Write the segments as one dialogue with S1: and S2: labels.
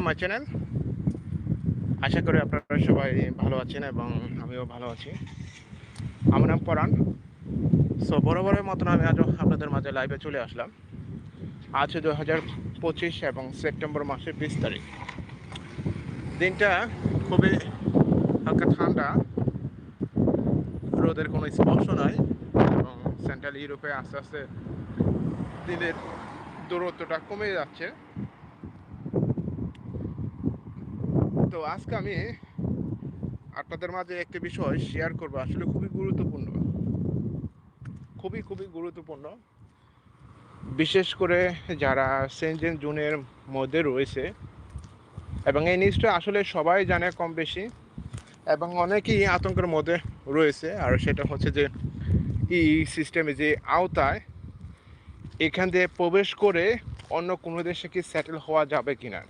S1: Welcome my channel আশা করি আপনারা সবাই ভালো আছেন এবং আমিও ভালো আছি। আমার নাম পরাণ। সো বরাবরের মতন আমি আজও আপনাদের মাঝে লাইভে চলে আসলাম। আজ দু হাজার পঁচিশ এবং সেপ্টেম্বর মাসের বিশ তারিখ। দিনটা খুবই হালকা ঠান্ডা। রোদের কোনো স্পর্শ নাই। এবং সেন্ট্রাল ইউরোপে আস্তে আস্তে দিনের দূরত্বটা কমে যাচ্ছে। তো আজকে আমি আপনাদের মাঝে একটি বিষয় শেয়ার করব। আসলে খুবই গুরুত্বপূর্ণ। খুবই খুবই গুরুত্বপূর্ণ। বিশেষ করে যারা সেন্ট জুনের মধ্যে রয়েছে, এবং এই নিউজটা আসলে সবাই জানে কম বেশি, এবং অনেকেই আতঙ্কের মধ্যে রয়েছে। আর সেটা হচ্ছে যে ই সিস্টেমে যে আওতায় এখান দিয়ে প্রবেশ করে অন্য কোনো দেশে কি সেটেল হওয়া যাবে কিনা?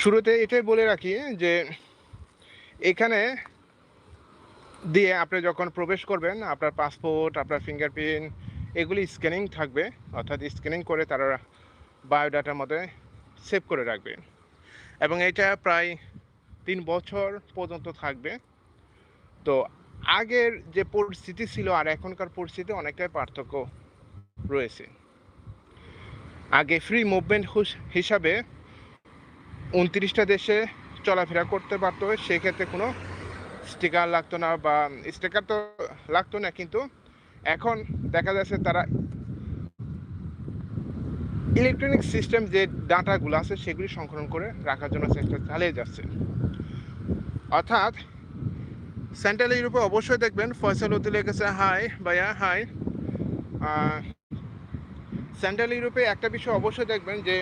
S1: শুরুতে এটাই বলে রাখি যে এখানে দিয়ে আপনি যখন প্রবেশ করবেন, আপনার পাসপোর্ট আপনার ফিঙ্গারপ্রিন্ট এগুলি স্ক্যানিং থাকবে। অর্থাৎ স্ক্যানিং করে তারা বায়োডাটার মধ্যে সেভ করে রাখবে। এবং এটা প্রায় তিন বছর পর্যন্ত থাকবে। তো আগের যে পরিস্থিতি ছিল আর এখনকার পরিস্থিতি অনেকটাই পার্থক্য রয়েছে। আগে ফ্রি মুভমেন্ট হিসাবে উনত্রিশটা দেশে চলাফেরা করতে পারতো, সেক্ষেত্রে কোনো স্টিকার লাগতো না বা স্টিকার তো লাগতো না, কিন্তু এখন দেখা যাচ্ছে তারা ইলেকট্রনিক সিস্টেম যে ডাটাগুলো আছে সেগুলি সংকলন করে রাখার জন্য চেষ্টা চালিয়ে যাচ্ছে। অর্থাৎ সেন্ট্রাল ইউরোপে অবশ্যই দেখবেন, ফয়সাল উদ্দিন লিখেছে হাই ভাইয়া হাই সেন্ট্রাল ইউরোপে একটা বিষয় অবশ্যই দেখবেন যে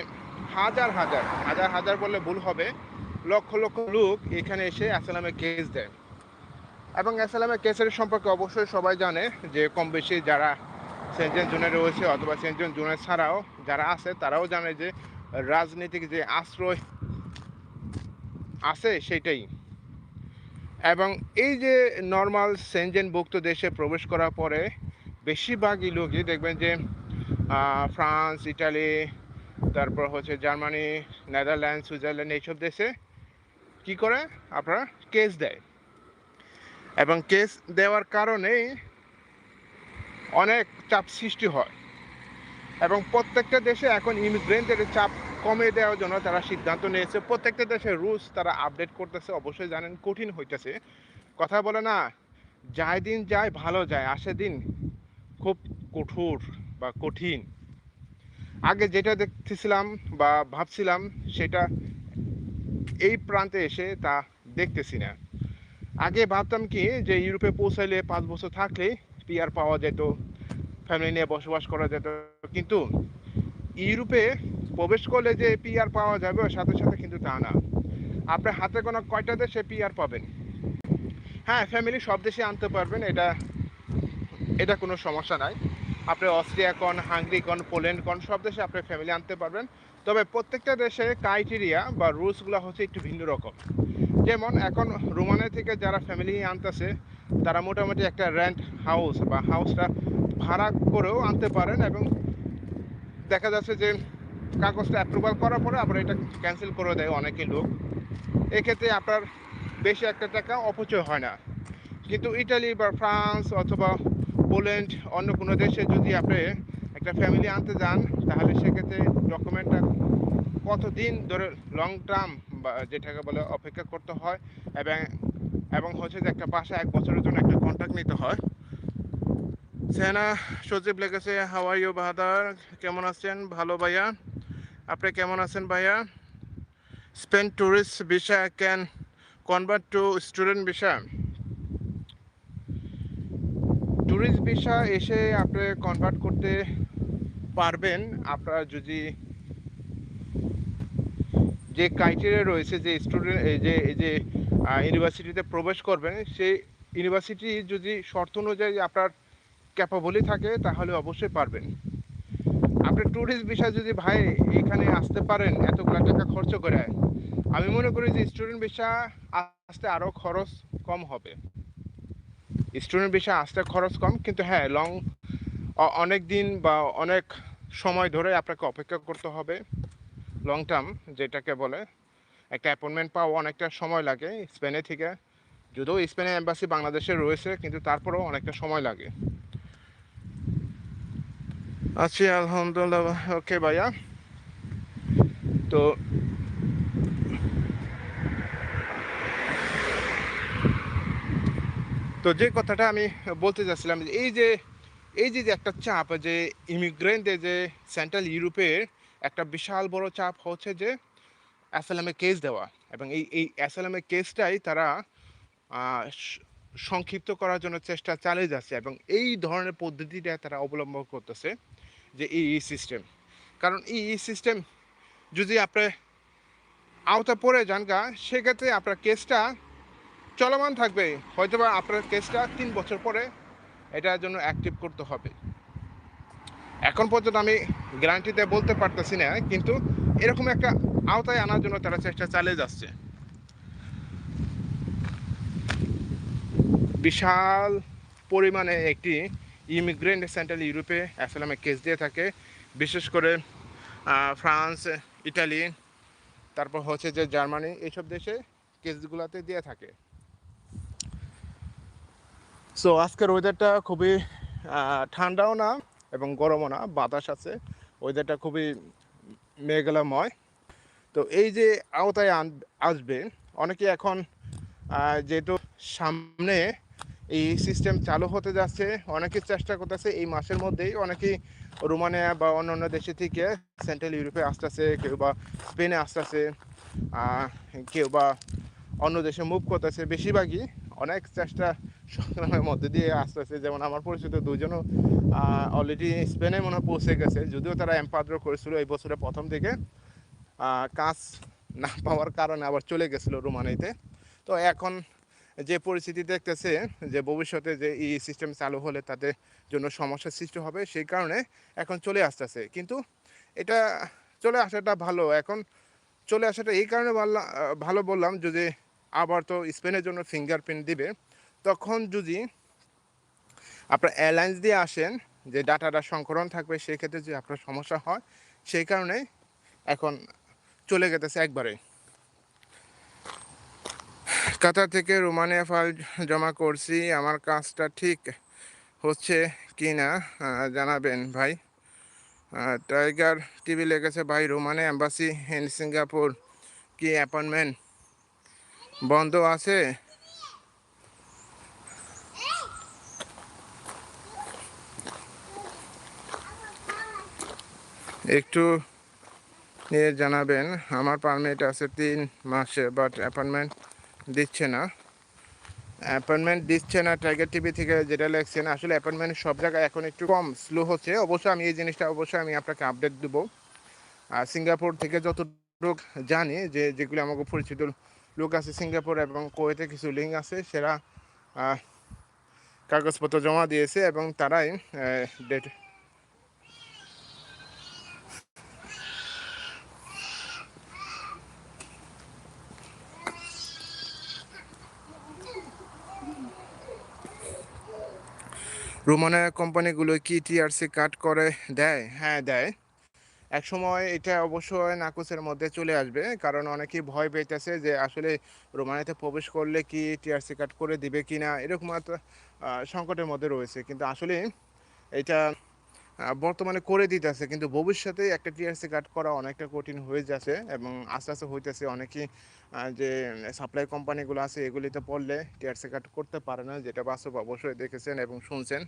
S1: হাজার হাজার হাজার হাজার বললে ভুল হবে। লক্ষ লক্ষ লোক এখানে এসে অ্যাসালামে কেস দেয়। এবং অ্যাসালামের কেসের সম্পর্কে অবশ্যই সবাই জানে যে কম বেশি যারা সেন্টজন জোনে রয়েছে অথবা সেন্টজন জোনে ছাড়াও যারা আছে, তারাও জানে যে রাজনীতিক যে আশ্রয় আছে সেটাই এবং এই যে নর্মাল সেনজেনভুক্ত দেশে প্রবেশ করার পরে বেশিরভাগই লোকই দেখবেন যে ফ্রান্স ইটালি তারপর হচ্ছে জার্মানি, নেদারল্যান্ড, সুইজারল্যান্ড এইসব দেশে কি করে? আপনারা কেস দেয়। এবং কেস দেওয়ার কারণে অনেক চাপ সৃষ্টি হয়। এবং প্রত্যেকটা দেশে এখন ইমিগ্রেন্টের চাপ কমে দেওয়ার জন্য তারা সিদ্ধান্ত নিয়েছে। প্রত্যেকটা দেশে রুলস তারা আপডেট করতেছে, অবশ্যই জানেন, কঠিন হইতেছে। কথা বলে না যায় দিন যায়, ভালো যায়। আসে দিন খুব কঠোর বা কঠিন। আগে যেটা দেখতেছিলাম বা ভাবছিলাম, সেটা এই প্রান্তে এসে তা দেখতেছি না। আগে ভাবতাম কি, যে ইউরোপে পৌঁছাইলে পাঁচ বছর থাকলে পিয়ার পাওয়া যেত ফ্যামিলি নিয়ে বসবাস করা যেত। কিন্তু ইউরোপে প্রবেশ করলে যে পিয়ার পাওয়া যাবে সাথে সাথে কিন্তু তা না। আপনার হাতে কোনো কয়টা দেশে পিয়ার পাবেন? হ্যাঁ ফ্যামিলি সব দেশে আনতে পারবেন, এটা এটা কোনো সমস্যা নাই। আপনি অস্ট্রিয়া কন হাঙ্গরি কন পোল্যান্ড কন সব দেশে আপনি ফ্যামিলি আনতে পারবেন। তবে প্রত্যেকটা দেশে ক্রাইটেরিয়া বা রুলসগুলো হচ্ছে একটু ভিন্ন রকম। যেমন এখন রোমানিয়া থেকে যারা ফ্যামিলি আনতেছে, তারা মোটামুটি একটা রেন্ট হাউস বা হাউসটা ভাড়া করেও আনতে পারেন এবং দেখা যাচ্ছে যে কাগজটা অ্যাপ্রুভাল করার পরে আবার এটা ক্যান্সেল করে দেয় অনেকে লোক। এক্ষেত্রে আপনার বেশি একটা টাকা অপচয় হয় না। কিন্তু ইটালি বা ফ্রান্স অথবা পোল্যান্ড অন্য কোনো দেশে যদি আপনি একটা ফ্যামিলি আনতে যান, তাহলে সেক্ষেত্রে ডকুমেন্টটা কতদিন ধরে লং টার্ম বা যেটাকে বলে অপেক্ষা করতে হয় এবং এবং হচ্ছে যে একটা বাসা এক বছরের জন্য একটা কন্ট্যাক্ট নিতে হয়। সেনা সজীব লেগেছে হাওয়াই ইউ বাহাদার? কেমন আছেন? ভালো ভাইয়া? আপনি কেমন আছেন ভাইয়া? Spain tourist visa can convert to student visa tourist visa এসে আপনি কনভার্ট করতে পারবেন। আপনার যদি যে ক্রাইটেরিয়া রয়েছে যে স্টুডেন্ট যে যে ইউনিভার্সিটিতে প্রবেশ করবেন, সেই ইউনিভার্সিটি যদি শর্ত অনুযায়ী আপনার ক্যাপাবলি থাকে, তাহলে অবশ্যই পারবেন। আপনি ট্যুরিস্ট ভিসা যদি ভাই এখানে আসতে পারেন এতগুলা টাকা খরচ করে, আমি মনে করি যে স্টুডেন্ট ভিসা আসতে আরও খরচ কম হবে। স্টুডেন্ট ভিসা আসতে খরচ কম, কিন্তু হ্যাঁ লং অনেক দিন বা অনেক সময় ধরে আপনাকে অপেক্ষা করতে হবে লং টার্ম যেটাকে বলে। একটা অ্যাপয়েন্টমেন্ট পাওয়া অনেকটা সময় লাগে স্পেনে থেকে। যদিও স্পেনের অ্যাম্বাসি বাংলাদেশে রয়েছে, কিন্তু তারপরেও অনেকটা সময় লাগে। আছি, আলহামদুলিল্লাহ। ওকে ভাইয়া। তো তো যে কথাটা আমি বলতে চাচ্ছিলাম এই যে এই যে একটা চাপ যে ইমিগ্রেন্টদের যে সেন্ট্রাল ইউরোপের একটা বিশাল বড় চাপ হচ্ছে যে অ্যাসালামে কেস দেওয়া এবং এই এই অ্যাসালামের কেসটাই তারা সংক্ষিপ্ত করার জন্য চেষ্টা চালিয়ে যাচ্ছে এবং এই ধরনের পদ্ধতিটা তারা অবলম্বন করতেছে যে এই সিস্টেম কারণ এই সিস্টেম যদি আপনি আওতা পড়ে যান গা, সেক্ষেত্রে আপনার কেসটা চলমান থাকবে। হয়তো বা আপনার কেসটা তিন বছর পরে এটার জন্য অ্যাক্টিভ করতে হবে। এখন পর্যন্ত আমি গ্যারান্টিতে বলতে পারতেছি না, কিন্তু এরকম একটা আওতায় আনার জন্য তারা চেষ্টা চালিয়ে যাচ্ছে। বিশাল পরিমাণে একটি ইমিগ্রেন্ট সেন্ট্রাল ইউরোপে অ্যাসালামে কেস দিয়ে থাকে। বিশেষ করে ফ্রান্স, ইটালি, তারপর হচ্ছে যে জার্মানি, এইসব দেশে কেসগুলোতে দিয়ে থাকে। সো আজকের ওয়েদারটা খুবই ঠান্ডাও না এবং গরমও না, বাতাস আছে। ওয়েদারটা খুবই মেঘলাময় তো এই যে আওতায় আসবে, অনেকে এখন যেহেতু সামনে এই সিস্টেম চালু হতে যাচ্ছে, অনেকে চেষ্টা করতেছে এই মাসের মধ্যেই, অনেকেই রোমানিয়া বা অন্য অন্য দেশে থেকে সেন্ট্রাল ইউরোপে আসতেছে, কেউ বা স্পেনে আসতেছে কেউ বা অন্য দেশে মুভ করতেছে। বেশিরভাগই অনেক চেষ্টা সংগ্রামের মধ্যে দিয়ে আসতেছে যেমন আমার পরিচিত দুজনও অলরেডি স্পেনে মনে পৌঁছে গেছে। যদিও তারা এম্পাদ্র করেছিল এই বছরে প্রথম আহ, কাজ না পাওয়ার কারণে আবার চলে গেছিল রোমানিতে। তো এখন যে পরিস্থিতি দেখতেছে যে ভবিষ্যতে যে এই সিস্টেম চালু হলে তাদের জন্য সমস্যার সৃষ্টি হবে সেই কারণে এখন চলে আসতেছে। কিন্তু এটা চলে আসাটা ভালো। এখন চলে আসাটা এই কারণে ভালো বললাম যদি আবার তো স্পেনের জন্য ফিঙ্গারপ্রিন্ট দিবে। তখন যদি আপনার এয়ারলাইন্স দিয়ে আসেন, যে ডাটাটা সংকলন থাকবে সেই ক্ষেত্রে যদি আপনার সমস্যা হয়, সেই কারণে এখন চলে গেতেছে একবারে। কাতার থেকে রোমানিয়া ফাইল জমা করছি। আমার কাজটা ঠিক হচ্ছে কি না জানাবেন ভাই। টাইগার টিভি লেগেছে ভাই রোমানে অ্যাম্বাসি ইন সিঙ্গাপুর, কি অ্যাপয়েন্টমেন্ট বন্ধ আছে? একটু নিয়ে জানাবেন, আমার পারমিট আছে তিন মাসে বাট অ্যাপয়েন্টমেন্ট দিচ্ছে না। অ্যাপয়েন্টমেন্ট দিচ্ছে না টাইগার টিভি থেকে যেটা লেখছেন, আসলে অ্যাপয়েন্টমেন্ট সব জায়গায় এখন একটু কম স্লো হচ্ছে। অবশ্যই আমি এই জিনিসটা, অবশ্যই আমি আপনাকে আপডেট দেবো। আর সিঙ্গাপুর থেকে যতটুকু জানি যে, যেগুলো আমাকে পরিচিত লোক আছে সিঙ্গাপুর এবং কোয়েতে কিছু লিঙ্ক আছে, সেরা কাগজপত্র জমা দিয়েছে এবং তারাই ডেট রোমানিয়া কোম্পানিগুলো কি টিআরসি কাট করে দেয়? হ্যাঁ দেয়। এক সময় এটা অবশ্যই নাকুসের মধ্যে চলে আসবে, কারণ অনেকেই ভয় পেতেছে যে আসলে রোমানিয়াতে প্রবেশ করলে কি টিআরসি কাট করে দিবে কি না এরকম সংকটের মধ্যে রয়েছে। কিন্তু আসলে এটা বর্তমানে করে দিতেছে, কিন্তু ভবিষ্যতে একটা টিআরসি কার্ড করা অনেকটা কঠিন হয়ে যাচ্ছে এবং আস্তে আস্তে হইতেছে। অনেকেই যে সাপ্লাই কোম্পানিগুলো আছে, এগুলিতে পড়লে টিআরসি কার্ড করতে পারে না, যেটা বাস্তব অবশ্যই দেখেছেন এবং শুনছেন।